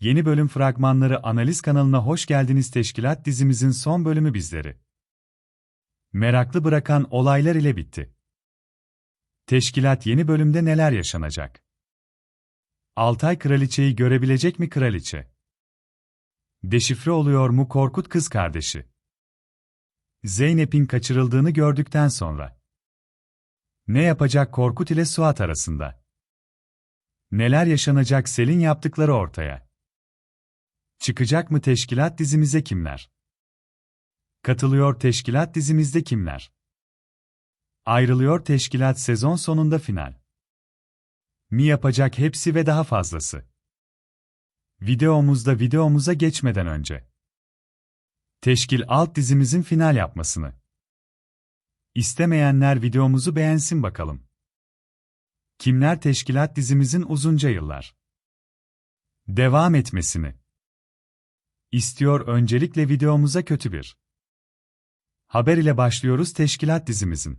Yeni bölüm fragmanları analiz kanalına hoş geldiniz. Teşkilat dizimizin son bölümü bizleri. Meraklı bırakan olaylar ile bitti. Teşkilat yeni bölümde neler yaşanacak? Altay kraliçeyi görebilecek mi kraliçe? Deşifre oluyor mu Korkut kız kardeşi? Zeynep'in kaçırıldığını gördükten sonra. Ne yapacak Korkut ile Suat arasında? Neler yaşanacak Selin yaptıkları ortaya. Çıkacak mı teşkilat dizimize kimler? Katılıyor teşkilat dizimizde kimler? Ayrılıyor teşkilat sezon sonunda final. Mi yapacak hepsi ve daha fazlası. Videomuzda videomuza geçmeden önce. Teşkil alt dizimizin final yapmasını. İstemeyenler videomuzu beğensin bakalım. Kimler Teşkilat dizimizin uzunca yıllar devam etmesini istiyor öncelikle videomuza kötü bir haber ile başlıyoruz Teşkilat dizimizin.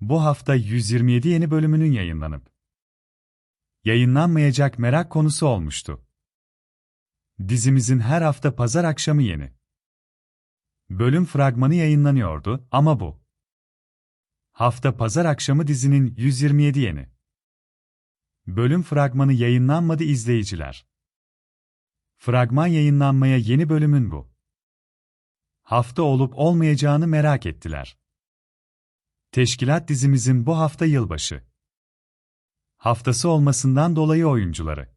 Bu hafta 127 yeni bölümünün yayınlanıp yayınlanmayacak merak konusu olmuştu. Dizimizin her hafta pazar akşamı yeni bölüm fragmanı yayınlanıyordu ama bu hafta pazar akşamı dizinin 127 yeni bölüm fragmanı yayınlanmadı izleyiciler. Fragman yayınlanmaya yeni bölümün bu hafta olup olmayacağını merak ettiler. Teşkilat dizimizin bu hafta yılbaşı haftası olmasından dolayı oyuncuları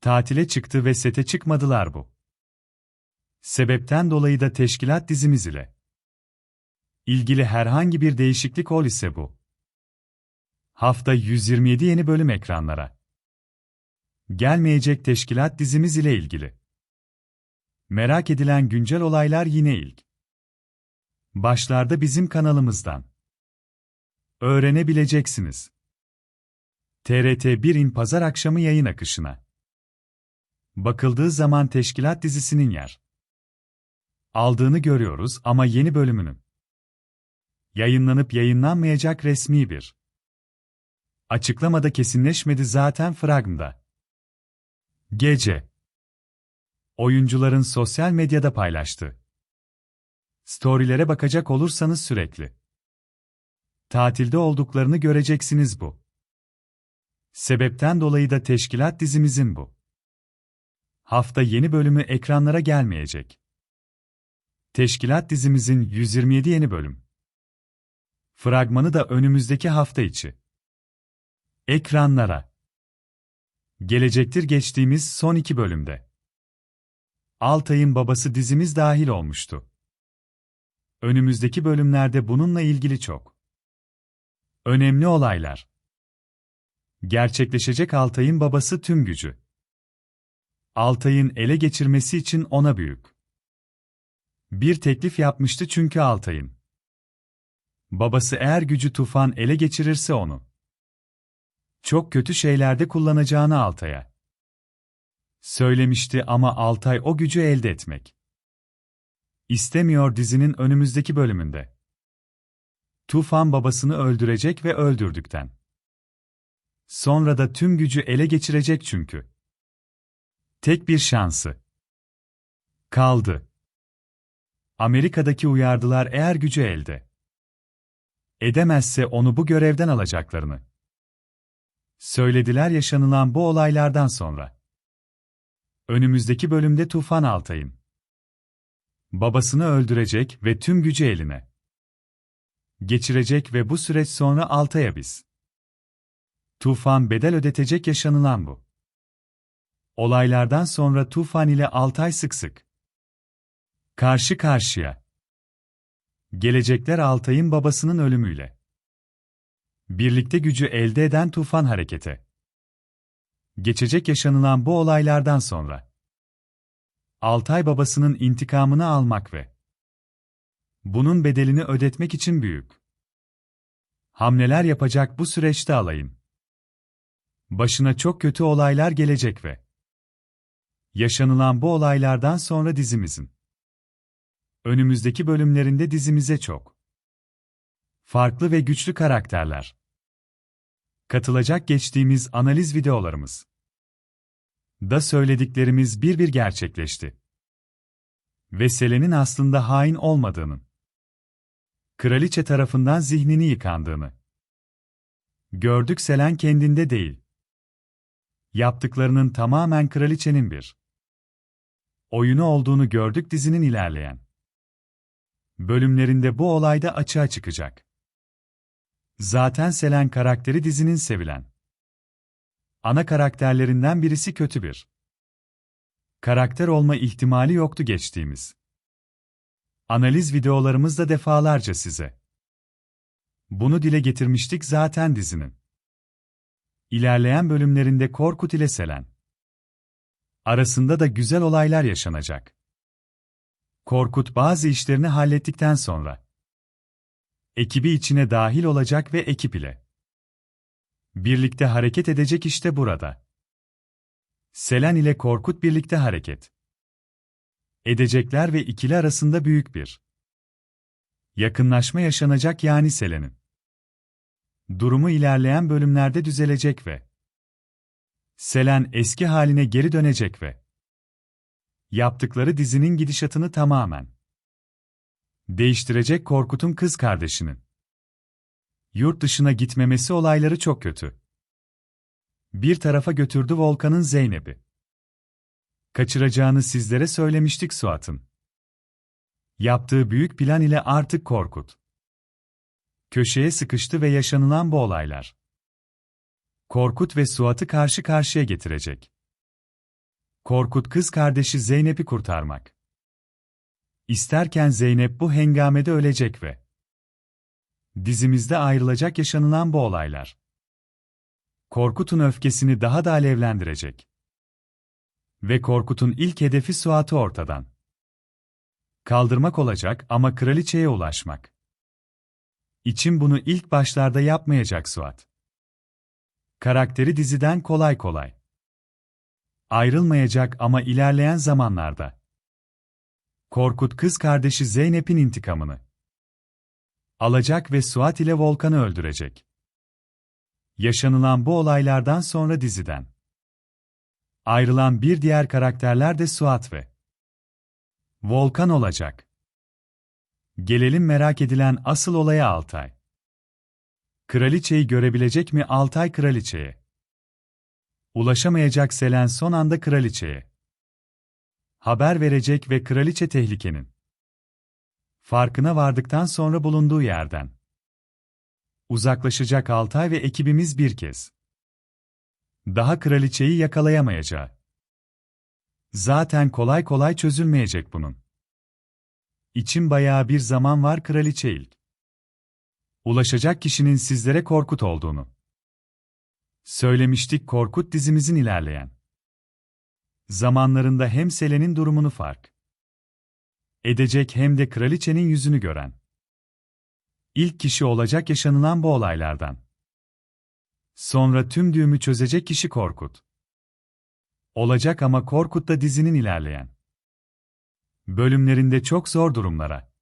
tatile çıktı ve sete çıkmadılar bu. Sebepten dolayı da teşkilat dizimiz ile ilgili herhangi bir değişiklik ol ise bu. Hafta 127 yeni bölüm ekranlara. Gelmeyecek teşkilat dizimiz ile ilgili. Merak edilen güncel olaylar yine ilk. Başlarda bizim kanalımızdan. Öğrenebileceksiniz. TRT 1'in pazar akşamı yayın akışına. Bakıldığı zaman teşkilat dizisinin yer aldığını görüyoruz ama yeni bölümünün yayınlanıp yayınlanmayacak resmi bir açıklamada kesinleşmedi zaten fragmanda. Gece oyuncuların sosyal medyada paylaştı. Storylere bakacak olursanız sürekli tatilde olduklarını göreceksiniz bu. Sebepten dolayı da teşkilat dizimizin bu hafta yeni bölümü ekranlara gelmeyecek. Teşkilat dizimizin 127 yeni bölüm. Fragmanı da önümüzdeki hafta içi. Ekranlara. Gelecektir geçtiğimiz son iki bölümde. Altay'ın babası dizimiz dahil olmuştu. Önümüzdeki bölümlerde bununla ilgili çok önemli olaylar. Gerçekleşecek Altay'ın babası tüm gücü. Altay'ın ele geçirmesi için ona büyük bir teklif yapmıştı çünkü Altay'ın. Babası eğer gücü tufan ele geçirirse onu. Çok kötü şeylerde kullanacağını Altay'a. Söylemişti ama Altay o gücü elde etmek. İstemiyor dizinin önümüzdeki bölümünde. Tufan babasını öldürecek ve öldürdükten. Sonra da tüm gücü ele geçirecek çünkü. Tek bir şansı. Kaldı. Amerika'daki uyardılar eğer gücü elde edemezse onu bu görevden alacaklarını. Söylediler yaşanılan bu olaylardan sonra. Önümüzdeki bölümde Tufan Altay'ın babasını öldürecek ve tüm gücü eline geçirecek ve bu süreç sonra Altay'a biz. Tufan bedel ödetecek yaşanılan bu. Olaylardan sonra Tufan ile Altay sık sık Karşı karşıya. Gelecekler Altay'ın babasının ölümüyle. Birlikte gücü elde eden tufan harekete. Geçecek yaşanılan bu olaylardan sonra. Altay babasının intikamını almak ve bunun bedelini ödetmek için büyük hamleler yapacak bu süreçte alayın. Başına çok kötü olaylar gelecek ve yaşanılan bu olaylardan sonra dizimizin Önümüzdeki bölümlerinde dizimize çok farklı ve güçlü karakterler katılacak geçtiğimiz analiz videolarımız da söylediklerimiz bir bir gerçekleşti. Ve Selen'in aslında hain olmadığının, kraliçe tarafından zihnini yıkandığını. Gördük Selen kendinde değil. Yaptıklarının tamamen kraliçenin bir oyunu olduğunu gördük dizinin ilerleyen bölümlerinde bu olayda açığa çıkacak. Zaten Selen karakteri dizinin sevilen ana karakterlerinden birisi kötü bir karakter olma ihtimali yoktu geçtiğimiz. Analiz videolarımızda defalarca size bunu dile getirmiştik zaten dizinin. İlerleyen bölümlerinde Korkut ile Selen arasında da güzel olaylar yaşanacak. Korkut bazı işlerini hallettikten sonra ekibi içine dahil olacak ve ekip ile birlikte hareket edecek işte burada. Selen ile Korkut birlikte hareket edecekler ve ikili arasında büyük bir yakınlaşma yaşanacak yani Selen'in durumu ilerleyen bölümlerde düzelecek ve Selen eski haline geri dönecek ve yaptıkları dizinin gidişatını tamamen değiştirecek Korkut'un kız kardeşinin yurt dışına gitmemesi olayları çok kötü. Bir tarafa götürdü Volkan'ın Zeynep'i. Kaçıracağını sizlere söylemiştik Suat'ın. Yaptığı büyük plan ile artık Korkut. Köşeye sıkıştı ve yaşanılan bu olaylar. Korkut ve Suat'ı karşı karşıya getirecek. Korkut kız kardeşi Zeynep'i kurtarmak. İsterken Zeynep bu hengamede ölecek ve dizimizde ayrılacak yaşanılan bu olaylar. Korkut'un öfkesini daha da alevlendirecek. Ve Korkut'un ilk hedefi Suat'ı ortadan kaldırmak olacak ama kraliçeye ulaşmak. İçin bunu ilk başlarda yapmayacak Suat. Karakteri diziden kolay kolay ayrılmayacak ama ilerleyen zamanlarda Korkut kız kardeşi Zeynep'in intikamını alacak ve Suat ile Volkan'ı öldürecek. Yaşanılan bu olaylardan sonra diziden ayrılan bir diğer karakterler de Suat ve Volkan olacak. Gelelim merak edilen asıl olaya Altay. Kraliçeyi görebilecek mi Altay kraliçeye? Ulaşamayacak Selen son anda kraliçeye. Haber verecek ve kraliçe tehlikenin. Farkına vardıktan sonra bulunduğu yerden. Uzaklaşacak Altay ve ekibimiz bir kez. Daha kraliçeyi yakalayamayacağı. Zaten kolay kolay çözülmeyecek bunun. İçim bayağı bir zaman var kraliçe ilk. Ulaşacak kişinin sizlere Korkut olduğunu. Söylemiştik Korkut dizimizin ilerleyen. Zamanlarında hem Selen'in durumunu fark edecek hem de kraliçenin yüzünü gören. İlk kişi olacak yaşanılan bu olaylardan. Sonra tüm düğümü çözecek kişi Korkut. Olacak ama Korkut da dizinin ilerleyen bölümlerinde çok zor durumlara